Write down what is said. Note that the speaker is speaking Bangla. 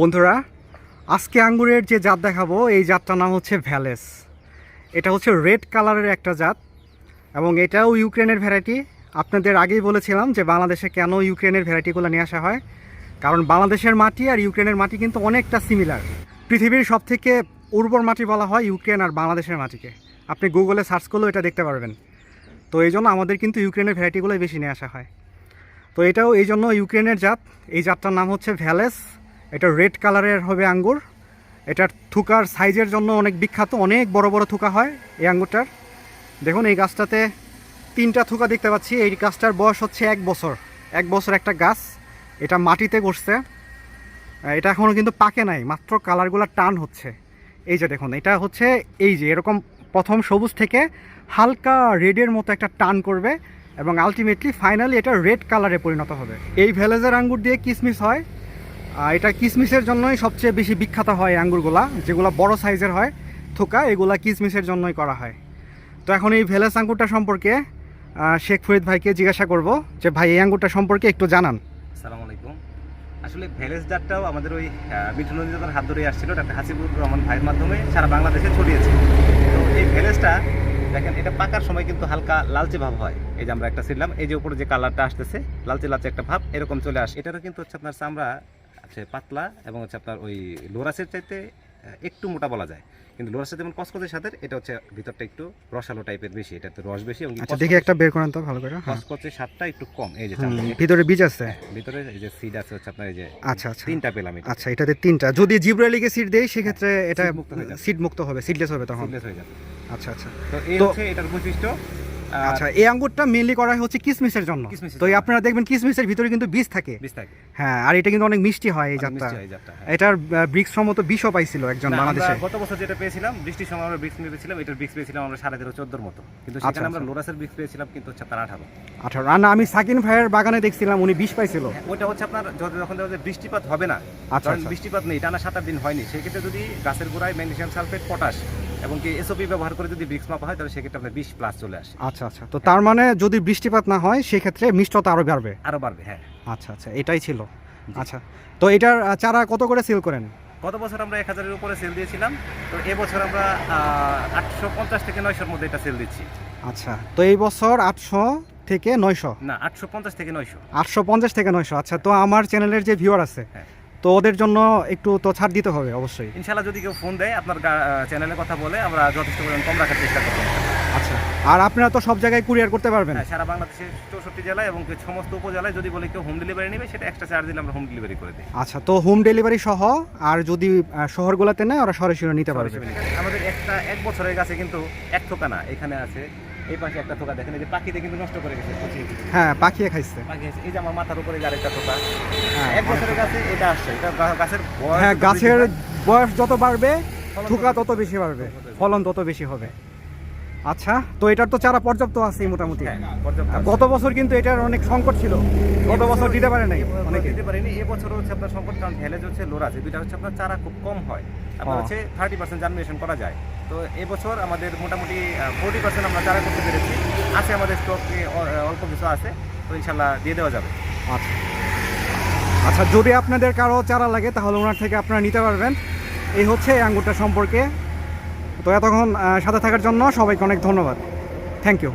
বন্ধুরা, আজকে আঙ্গুরের যে জাত দেখাবো, এই জাতটার নাম হচ্ছে ভ্যালেস। এটা হচ্ছে রেড কালারের একটা জাত এবং এটাও ইউক্রেনের ভ্যারাইটি। আপনাদের আগেই বলেছিলাম যে বাংলাদেশে কেন ইউক্রেনের ভ্যারাইটিগুলো নিয়ে আসা হয়। কারণ বাংলাদেশের মাটি আর ইউক্রেনের মাটি কিন্তু অনেকটা সিমিলার পৃথিবীর সব থেকে উর্বর মাটি বলা হয় ইউক্রেন আর বাংলাদেশের মাটিকে। আপনি গুগলে সার্চ করলেও এটা দেখতে পারবেন। তো এই জন্য আমাদের কিন্তু ইউক্রেনের ভ্যারাইটিগুলোই বেশি নিয়ে আসা হয়। তো এটাও এই জন্য ইউক্রেনের জাত। এই জাতটার নাম হচ্ছে ভ্যালেস। এটা রেড কালারের হবে আঙ্গুর। এটার থুকার সাইজের জন্য অনেক বিখ্যাত, অনেক বড় বড় থুকা হয় এই আঙ্গুরটার। দেখুন এই গাছটাতে তিনটা থুকা দেখতে পাচ্ছি। এই গাছটার বয়স হচ্ছে এক বছর। এক বছর একটা গাছ, এটা মাটিতে করছে এটা এখনও কিন্তু পাকে নাই, মাত্র কালারগুলো টান হচ্ছে। এই যে দেখুন, এটা হচ্ছে এই যে, এরকম প্রথম সবুজ থেকে হালকা রেডের মতো একটা টান করবে এবং আলটিমেটলি ফাইনালি এটা রেড কালারে পরিণত হবে। এই ভ্যালেজের আঙ্গুর দিয়ে কিসমিস হয়। এটা কিসমিসের জন্যই সবচেয়ে বেশি বিখ্যাত হয় আঙ্গুরগুলা, যেগুলো বড় সাইজের হয়, থোকা, এগুলা কিসমিসের জন্যই করা হয়। তো এখন এই ভ্যালেস আঙ্গুরটা সম্পর্কে শেখ ফরিদ ভাইকে জিজ্ঞাসা করব যে, ভাই, এই আঙ্গুরটা সম্পর্কে একটু জানান। আসসালামু আলাইকুম। আসলে ভ্যালেস জাতটাও আমাদের ওই মিঠুন নদীদার হাত ধরেই আসছিল, ডাক্তার হাসিবুর রহমান ভাইয়ের মাধ্যমে সারা বাংলাদেশে ছড়িয়েছে। তো এই ভ্যালেসটা দেখেন, এটা পাকার সময় কিন্তু হালকা লালচে ভাব হয়। এই যে আমরা একটা ছিলাম, এই যে উপরে যে কালারটা আসতেছে লালচে লালচে একটা ভাব, এরকম চলে আসে। এটারও কিন্তু হচ্ছে আপনার চামড়া আছে পাতলা এবং হচ্ছে আপনার ওই লোরাসের চাইতে একটু মোটা বলা যায়। কিন্তু লোরাসের যেমন কসকসের সাথে এটা হচ্ছে ভিতরটা একটু রসালো টাইপের বেশি এটাতে রস বেশি এবং আচ্ছা দেখি একটা বের করেন তো ভালো করে হ্যাঁ। কসকসের স্বাদটা একটু কম এই যে ভিতরে বীজ আছে? ভিতরে এই যে সিড আছে হচ্ছে আপনার এই যে আচ্ছা আচ্ছা। তিনটা পেলাম এটা আচ্ছা এটাতে তিনটা। যদি জিব্রালিকে সিট দেই সেক্ষেত্রে এটা seed মুক্ত হয়ে হবে সিডলেস হবে তখন। সিডলেস হয়ে যাবে। আচ্ছা আচ্ছা। তো এই হচ্ছে এটার বৈশিষ্ট্য। আচ্ছা এই আঙ্গুরটা মেনলি করা হচ্ছে কিসমিসের জন্য। তো আপনারা দেখবেন কিসমিসের ভিতরে কিন্তু বীজ থাকে। হ্যাঁ আর এটা কিন্তু অনেক মিষ্টি হয় এই জাতটা। হয় হ্যাঁ। এটার ব্রিক্স সম্মত বিষও পাইছিল একজন বাংলাদেশে গত বছর যেটা পেয়েছিলাম বৃষ্টির সময় আমরা বিক্স পেয়েছিলাম এটার বিক্স পেয়েছিলাম আমরা সাড়ে তেরো চোদ্দোর মতো। কিন্তু আচ্ছা, সেখানে আমরা আচ্ছা। লোরাসের বিক্স পেয়েছিলাম কিন্তু হচ্ছে আপনার আঠারো। আঠারো। না আমি সাকিন ভাইয়ের বাগানে দেখছিলাম উনি বিষ পাইছিল। ওইটা হচ্ছে আপনার যখন বৃষ্টিপাত হবে না আচ্ছা, আচ্ছা। বৃষ্টিপাত নেই টানা সাত আট দিন হয়নি সেক্ষেত্রে যদি গাছের গোড়ায় ম্যাগনেসিয়াম সালফেট পটাশ এবং কি এসওপি ব্যবহার করে যদি বিক্স মাপা হয় তাহলে সেক্ষেত্রে আপনার বিশ প্লাস চলে আসে। আচ্ছা আচ্ছা। তো তার মানে যদি বৃষ্টিপাত না হয় সেক্ষেত্রে মিষ্টতা আরও বাড়বে? আরও বাড়বে হ্যাঁ। আচ্ছা আচ্ছা এটাই ছিল। আচ্ছা। তো এটার চারা কত করে সেল করেন? গত বছর আমরা এক হাজারের উপরে সেল দিয়েছিলাম। তো এবছর আমরা আটশো পঞ্চাশ থেকে নয়শোর মধ্যে এটা সেল দিচ্ছি। আচ্ছা। তো এই বছর আটশো থেকে নয়শো? না আটশো পঞ্চাশ থেকে নয়শো। আটশো পঞ্চাশ থেকে নয়শো। আচ্ছা তো আমার চ্যানেলের যে ভিউয়ার আছে হ্যাঁ। তো ওদের জন্য একটু তো ছাড় দিতে হবে অবশ্যই। ইনশাল্লাহ যদি কেউ ফোন দেয় আপনার চ্যানেলে কথা বলে আমরা যথেষ্ট পরিমাণ কম রাখার চেষ্টা করব। আচ্ছা আর আপনারা তো সব জায়গায় কুরিয়ার করতে পারবেন। হ্যাঁ সারা বাংলাদেশের চৌষট্টি জেলায় এবং সমস্ত উপজেলায় যদি বলে কেউ হোম ডেলিভারি নেবে সেটা এক্সট্রা চার্জ দিলে আমরা হোম ডেলিভারি করে দিই। আচ্ছা তো হোম ডেলিভারি সহ আর যদি শহরগুলোতে নেয় ওরা সরাসরি নিতে পারবে। আমাদের একটা এক বছরের কাছে কিন্তু এক থোকা না এখানে আছে এই পাশে একটা থোকা দেখেন এই যে পাখিতে কিন্তু নষ্ট করে গেছে হ্যাঁ পাখিয়ে খাইছে। পাখি এই যে আমার মাথার উপরে আরেকটা থোকা হ্যাঁ, এক বছরের গাছে এটা আসছে এটা গাছের বয়স হ্যাঁ গাছের বয়স যত বাড়বে থুকা তত বেশি বাড়বে ফলন তত বেশি হবে। আচ্ছা তো এটার তো চারা পর্যাপ্ত আছে মোটামুটি। হ্যাঁ, গত বছর কিন্তু এটার অনেক সংকট ছিল। গত বছর দিতে পারে নাই এবছর দিতে পারিনি। এবছর হচ্ছে আপনার সংকট কারণ ভ্যালেজ হচ্ছে লোরাজ এই দুইটা হচ্ছে আপনার চারা খুব কম হয়। আপনার হচ্ছে থার্টি পার্সেন্ট জার্মিনেশন করা যায়। তো এবছর আমাদের মোটামুটি ফোর্টি পার্সেন্ট আমরা চারা করতে পেরেছি। আছে আমাদের স্টকে অল্প কিছু আছে। তো ইনশাল্লাহ দিয়ে দেওয়া যাবে। আচ্ছা। আচ্ছা যদি আপনাদের কারও চারা লাগে তাহলে ওনার থেকে আপনারা নিতে পারবেন। এই হচ্ছে এই আঙ্গুরটা সম্পর্কে। তো এতক্ষণ সাথে থাকার জন্য সবাইকে অনেক ধন্যবাদ। Thank you